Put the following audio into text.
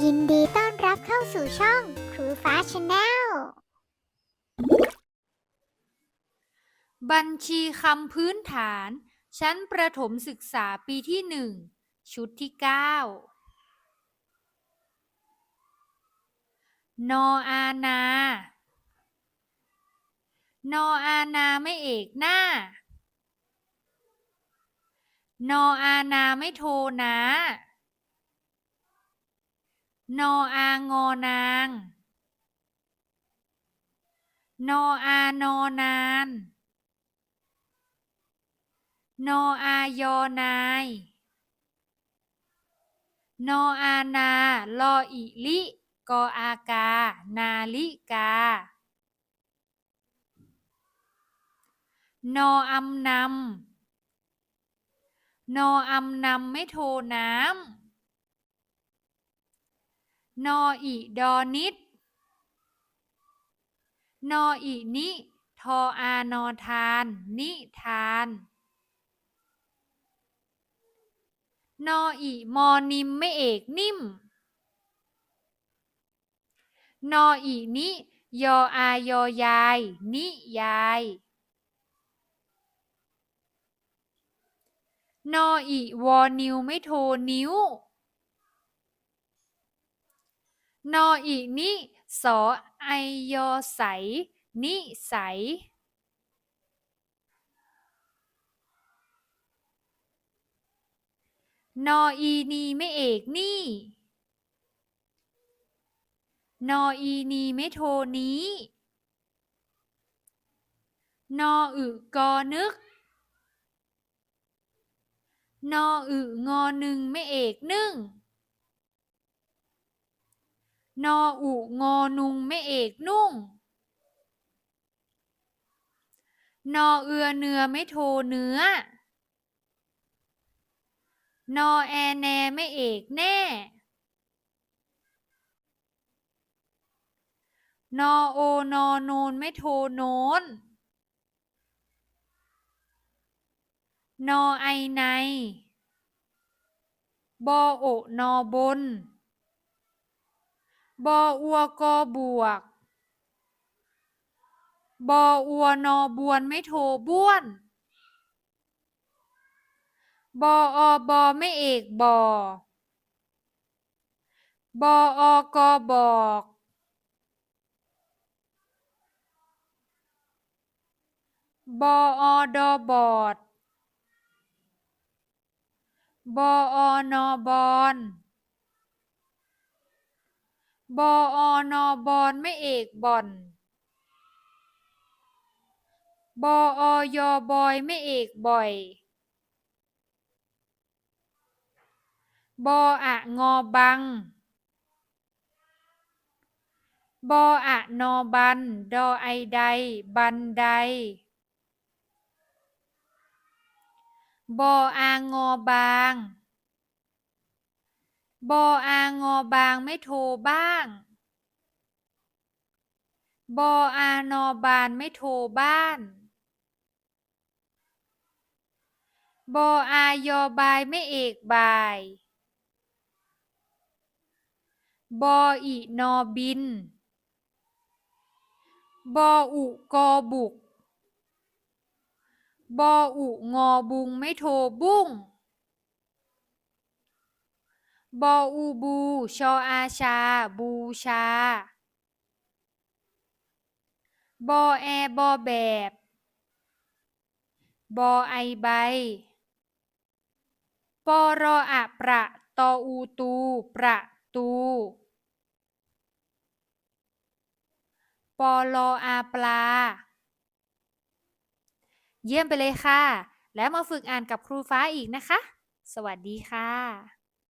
ยินดีต้อนรับเข้าสู่ช่องครูฟ้าชาแนล บัญชีคำพื้นฐาน ชั้นประถมศึกษาปีที่หนึ่ง ชุดที่เก้านออานา นออานาไม่เอกหน้า นออานาไม่โทนะ นออางอนาง นออานอนาน นออายอนาย นออานาลออิลิกออากา นาลิกานออำนำนออำนำไม่โทน้ำ นออิดอนิด นออินิ ทออานอทาน นิทาน นออิมอนิมไม่เอกนิ่ม นออินิ ยออายอยาย นิยาย นออิวอนิวไม่โทนิ้ว นออินิสอไอยอใส นิใสนออีนีไม่เอกนี่ นออีนีไม่โทนี้ นออึกอนึก นออึงอหนึ่งไม่เอกนึ่ง นออุงอนุงไม่เอกนุ่ง นอเอือเนื้อไม่โทเนื้อ นอแอแนไม่เอกแน่ นอโอนอโนนไม่โทโนนนอไอใน บอโอนอบน บออัวกอบวก บออัวนอบวนไม่โทบ้วน บออบอไม่เอกบอบออกอบอก บออดอบอด บออนอบอน บออนอบอนไม่เอกบ่อนบออยอบอยไม่เอกบ่อย บออะงอบัง บออะนอบัน ดอไอใด บันได บออางอบาง บออางอบางไม่โทบ้าง บออานอบานไม่โทบ้าน บออายอบายไม่เอกบาย บออีนอบิน บออุกอบุก บออุงอบุงไม่โทบุ้ง บออูบู ชออาชา บูชา บอแอบอแบบ บอไอใบ ปอรออะประตออูตู ประตู ปอลออาปลา เยี่ยมไปเลยค่ะ แล้วมาฝึกอ่านกับครูฟ้าอีกนะคะ สวัสดีค่ะ